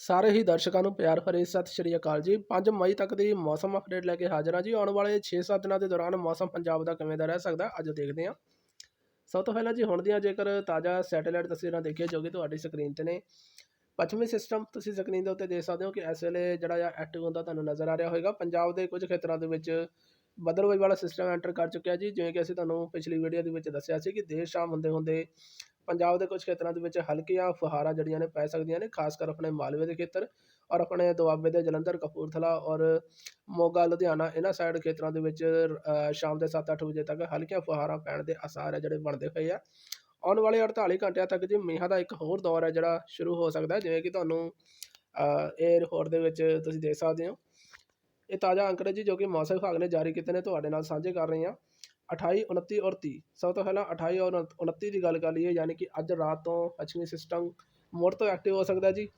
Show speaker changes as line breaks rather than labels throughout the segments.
ਸਾਰੇ ਹੀ ਦਰਸ਼ਕਾਂ ਨੂੰ ਪਿਆਰ ਭਰੀ ਸਤਿ ਸ਼੍ਰੀ ਅਕਾਲ ਜੀ। 5 ਮਈ ਤੱਕ ਦੀ ਮੌਸਮ ਅਪਡੇਟ ਲੈ ਕੇ ਹਾਜ਼ਰ ਹਾਂ ਜੀ। ਆਉਣ ਵਾਲੇ 6-7 ਦਿਨਾਂ ਦੇ ਦੌਰਾਨ ਮੌਸਮ ਪੰਜਾਬ ਦਾ ਕਿਵੇਂ ਦਾ ਰਹਿ ਸਕਦਾ ਅੱਜ ਦੇਖਦੇ ਹਾਂ। ਸਭ ਤੋਂ ਪਹਿਲਾਂ ਜੀ, ਹੁਣ ਦੀਆਂ ਜੇਕਰ ਤਾਜ਼ਾ ਸੈਟੇਲਾਈਟ ਤਸਵੀਰਾਂ ਦੇਖੀਏ ਜੋ ਕਿ ਤੁਹਾਡੀ ਸਕਰੀਨ ਤੇ ਨੇ। ਪੱਛਮੀ ਸਿਸਟਮ ਤੁਸੀਂ ਸਕਰੀਨ ਦੇ ਉੱਤੇ ਦੇਖ ਸਕਦੇ ਹੋ ਕਿ ਇਸ ਵੇਲੇ ਜਿਹੜਾ ਆ ਐਕਟਿਵ ਹੁੰਦਾ ਤੁਹਾਨੂੰ ਨਜ਼ਰ ਆ ਰਿਹਾ ਹੋਵੇਗਾ ਪੰਜਾਬ ਦੇ ਕੁਝ ਖੇਤਰਾਂ ਦੇ ਵਿੱਚ ਬਦਲਵਾਈ ਵਾਲਾ ਸਿਸਟਮ ਐਂਟਰ ਕਰ ਚੁੱਕਿਆ ਜੀ। ਜਿਵੇਂ ਕਿ ਅਸੀਂ ਤੁਹਾਨੂੰ ਪਿਛਲੀ ਵੀਡੀਓ ਦੇ ਵਿੱਚ ਦੱਸਿਆ ਸੀ ਕਿ ਦੇਰ ਸ਼ਾਮ ਹੁੰਦੇ ਹੁੰਦੇ ਪੰਜਾਬ ਦੇ ਕੁਝ ਖੇਤਰਾਂ ਦੇ ਵਿੱਚ ਹਲਕੀਆਂ ਫੁਹਾਰਾਂ ਜਿਹੜੀਆਂ ਨੇ ਪੈ ਸਕਦੀਆਂ ਨੇ, ਖਾਸ ਕਰ ਆਪਣੇ ਮਾਲਵੇ ਦੇ ਖੇਤਰ ਔਰ ਆਪਣੇ ਦੁਆਬੇ ਦੇ ਜਲੰਧਰ, ਕਪੂਰਥਲਾ ਔਰ ਮੋਗਾ, ਲੁਧਿਆਣਾ, ਇਹਨਾਂ ਸਾਈਡ ਖੇਤਰਾਂ ਦੇ ਵਿੱਚ ਸ਼ਾਮ ਦੇ 7-8 ਵਜੇ ਤੱਕ ਹਲਕੀਆਂ ਫੁਹਾਰਾਂ ਪੈਣ ਦੇ ਆਸਾਰ ਹੈ ਜਿਹੜੇ ਬਣਦੇ ਹੋਏ ਆ। ਆਉਣ ਵਾਲੇ 48 ਘੰਟਿਆਂ ਤੱਕ ਜੀ ਮੀਂਹਾਂ ਦਾ ਇੱਕ ਹੋਰ ਦੌਰ ਹੈ ਜਿਹੜਾ ਸ਼ੁਰੂ ਹੋ ਸਕਦਾ ਜਿਵੇਂ ਕਿ ਤੁਹਾਨੂੰ ਇਹ ਰਿਪੋਰਟ ਦੇ ਵਿੱਚ ਤੁਸੀਂ ਦੇਖ ਸਕਦੇ ਹੋ। ਇਹ ਤਾਜ਼ਾ ਅੰਕੜੇ ਜੀ ਜੋ ਕਿ ਮੌਸਮ ਵਿਭਾਗ ਨੇ ਜਾਰੀ ਕੀਤੇ ਨੇ, ਤੁਹਾਡੇ ਨਾਲ ਸਾਂਝੇ ਕਰ ਰਹੇ ਹਾਂ। 28 29 ਔਰ ਤੀਹ। ਸਭ ਤੋਂ ਪਹਿਲਾਂ 28 ਔਰ 29 ਦੀ ਗੱਲ ਕਰ ਲਈਏ, ਯਾਨੀ ਕਿ ਅੱਜ ਰਾਤ ਤੋਂ ਪੱਛਮੀ ਸਿਸਟਮ ਮੁੜ ਤੋਂ ਐਕਟਿਵ ਹੋ ਸਕਦਾ ਜੀ।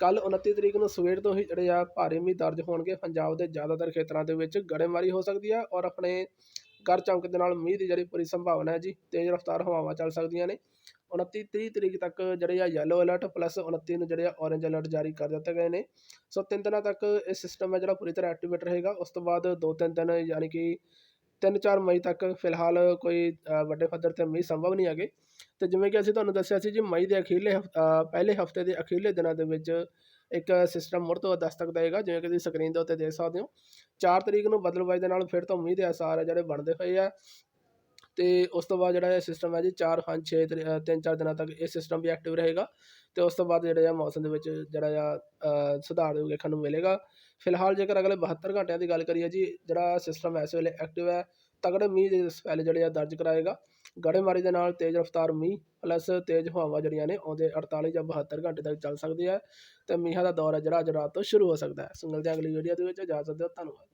ਕੱਲ 29 ਤਰੀਕ ਨੂੰ ਸਵੇਰ ਤੋਂ ਹੀ ਜਿਹੜੇ ਆ ਭਾਰੀ ਮੀਂਹ ਦਰਜ ਹੋਣਗੇ। ਪੰਜਾਬ ਦੇ ਜ਼ਿਆਦਾਤਰ ਖੇਤਰਾਂ ਦੇ ਵਿੱਚ ਗੜੇਮਾਰੀ ਹੋ ਸਕਦੀ ਹੈ ਔਰ ਆਪਣੇ ਗੜ ਚਮਕ ਦੇ ਨਾਲ ਮੀਂਹ ਦੀ ਜਿਹੜੀ ਪੂਰੀ ਸੰਭਾਵਨਾ ਹੈ ਜੀ, ਤੇਜ਼ ਰਫ਼ਤਾਰ ਹਵਾਵਾਂ ਚੱਲ ਸਕਦੀਆਂ ਨੇ। 29 30 ਤਰੀਕ ਤੱਕ ਜਿਹੜੇ ਆ ਯੈਲੋ ਅਲਰਟ ਪਲੱਸ 29 ਨੂੰ ਜਿਹੜੇ ਆ ਔਰੇਂਜ ਅਲਰਟ ਜਾਰੀ ਕਰ ਦਿੱਤੇ ਗਏ ਨੇ। ਸੋ ਤਿੰਨ ਦਿਨਾਂ ਤੱਕ ਇਹ ਸਿਸਟਮ ਹੈ ਜਿਹੜਾ ਪੂਰੀ ਤਰ੍ਹਾਂ ਐਕਟੀਵੇਟ ਰਹੇਗਾ। ਉਸ ਤੋਂ ਬਾਅਦ ਦੋ ਤਿੰਨ ਦਿਨ ਯਾਨੀ ਕਿ 3-4 ਮਈ ਤੱਕ ਫਿਲਹਾਲ ਕੋਈ ਵੱਡੇ ਪੱਧਰ ਤੇ ਮੀਂਹ ਸੰਭਵ ਨਹੀਂ ਹੈਗੇ। ਤੇ ਜਿਵੇਂ ਕਿ ਅਸੀਂ ਤੁਹਾਨੂੰ ਦੱਸਿਆ ਸੀ ਜੀ, ਮਈ ਦੇ ਅਖੀਰਲੇ ਹਫ- ਪਹਿਲੇ ਹਫ਼ਤੇ ਦੇ ਅਖੀਰਲੇ ਦਿਨਾਂ ਦੇ ਵਿੱਚ ਇੱਕ ਸਿਸਟਮ ਮੁੜ ਤੋਂ ਦਸਤਕ ਦੇਗਾ ਜਿਵੇਂ ਕਿ ਤੁਸੀਂ ਸਕਰੀਨ ਦੇ ਉੱਤੇ ਦੇਖ ਸਕਦੇ ਹੋ। 4 ਤਰੀਕ ਨੂੰ ਬਦਲਵਾਈ ਦੇ ਨਾਲ ਫਿਰ ਤੋਂ ਮੀਂਹ ਦੇ ਆਸਾਰ ਹੈ ਜਿਹੜੇ ਬਣਦੇ ਪਏ ਆ। ਅਤੇ ਉਸ ਤੋਂ ਬਾਅਦ ਜਿਹੜਾ ਇਹ ਸਿਸਟਮ ਹੈ ਜੀ 4 5 6 ਤਿੰਨ, ਚਾਰ ਦਿਨਾਂ ਤੱਕ ਇਹ ਸਿਸਟਮ ਵੀ ਐਕਟਿਵ ਰਹੇਗਾ ਅਤੇ ਉਸ ਤੋਂ ਬਾਅਦ ਜਿਹੜਾ ਆ ਮੌਸਮ ਦੇ ਵਿੱਚ ਜਿਹੜਾ ਆ ਸੁਧਾਰ ਵੇਖਣ ਨੂੰ ਮਿਲੇਗਾ। ਫਿਲਹਾਲ ਜੇਕਰ ਅਗਲੇ 72 ਘੰਟਿਆਂ ਦੀ ਗੱਲ ਕਰੀਏ ਜੀ, ਜਿਹੜਾ ਸਿਸਟਮ ਇਸ ਵੇਲੇ ਐਕਟਿਵ ਹੈ, ਤਗੜੇ ਮੀਂਹ ਦੇ ਸਪੈਲ ਜਿਹੜੇ ਆ ਦਰਜ ਕਰਾਏਗਾ। ਗੜੇਮਾਰੀ ਦੇ ਨਾਲ ਤੇਜ਼ ਰਫ਼ਤਾਰ ਮੀਂਹ ਪਲੱਸ ਤੇਜ਼ ਹਵਾਵਾਂ ਜਿਹੜੀਆਂ ਨੇ ਆਉਂਦੇ 48 ਜਾਂ 72 ਘੰਟੇ ਤੱਕ ਚੱਲ ਸਕਦੀ ਹੈ ਤੇ ਮੀਂਹਾਂ ਦਾ ਦੌਰ ਹੈ ਜਿਹੜਾ ਅੱਜ ਰਾਤ ਤੋਂ ਸ਼ੁਰੂ ਹੋ ਸਕਦਾ ਹੈ। ਸੋ ਮਿਲਦੇ ਅਗਲੀ ਵੀਡੀਓ ਦੇ ਵਿੱਚ ਜਾ ਸਕਦੇ ਹੋ ਧੰਨਵਾਦ।